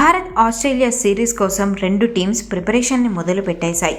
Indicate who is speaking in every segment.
Speaker 1: Bharat Australia series కోసం రెండు teams ప్రిపరేషన్ని మొదలు పెట్టేశాయి.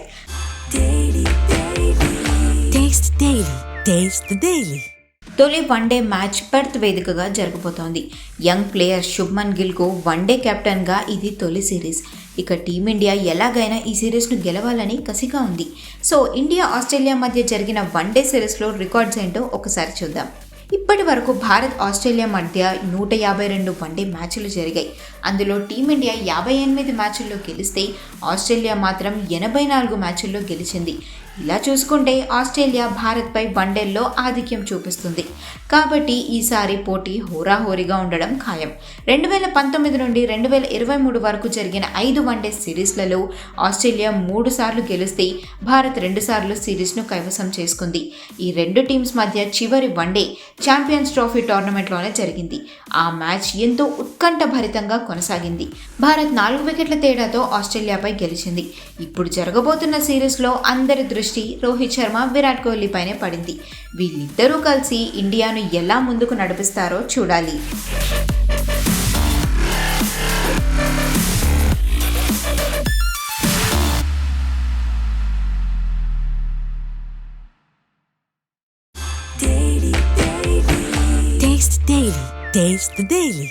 Speaker 1: తొలి వన్డే మ్యాచ్ పెర్త్ వేదికగా జరగబోతోంది. యంగ్ ప్లేయర్ శుభ్మన్ గిల్కు వన్డే కెప్టెన్గా ఇది తొలి సిరీస్. ఇక టీమిండియా ఎలాగైనా ఈ సిరీస్ను గెలవాలని కసిగా ఉంది. సో ఇండియా ఆస్ట్రేలియా మధ్య జరిగిన వన్డే సిరీస్లో రికార్డ్స్ ఏంటో ఒకసారి చూద్దాం. ఇప్పటి వరకు భారత్ ఆస్ట్రేలియా మధ్య నూట యాభై రెండు వన్డే మ్యాచ్లు జరిగాయి. అందులో టీమిండియా యాభై ఎనిమిది మ్యాచ్ల్లో గెలిస్తే ఆస్ట్రేలియా మాత్రం ఎనభై నాలుగు మ్యాచ్ల్లో గెలిచింది. ఇలా చూసుకుంటే ఆస్ట్రేలియా భారత్పై వన్డేల్లో ఆధిక్యం చూపిస్తుంది. కాబట్టి ఈసారి పోటీ హోరాహోరీగా ఉండడం ఖాయం. రెండు వేల పంతొమ్మిది నుండి రెండు వేల ఇరవై మూడు వరకు జరిగిన ఐదు వన్డే సిరీస్లలో ఆస్ట్రేలియా మూడు సార్లు గెలిస్తే భారత్ రెండు సార్లు సిరీస్ను కైవసం చేసుకుంది. ఈ రెండు టీమ్స్ మధ్య చివరి వన్డే ఛాంపియన్స్ ట్రోఫీ టోర్నమెంట్లోనే జరిగింది. ఆ మ్యాచ్ ఎంతో ఉత్కంఠభరితంగా కొనసాగింది. భారత్ నాలుగు వికెట్ల తేడాతో ఆస్ట్రేలియాపై గెలిచింది. ఇప్పుడు జరగబోతున్న సిరీస్లో అందరి దృష్టి దృష్టి రోహిత్ శర్మ విరాట్ కోహ్లీపైనే పడింది. వీళ్ళిద్దరూ కలిసి ఇండియాను ఎలా ముందుకు నడిపిస్తారో చూడాలి.
Speaker 2: Daily.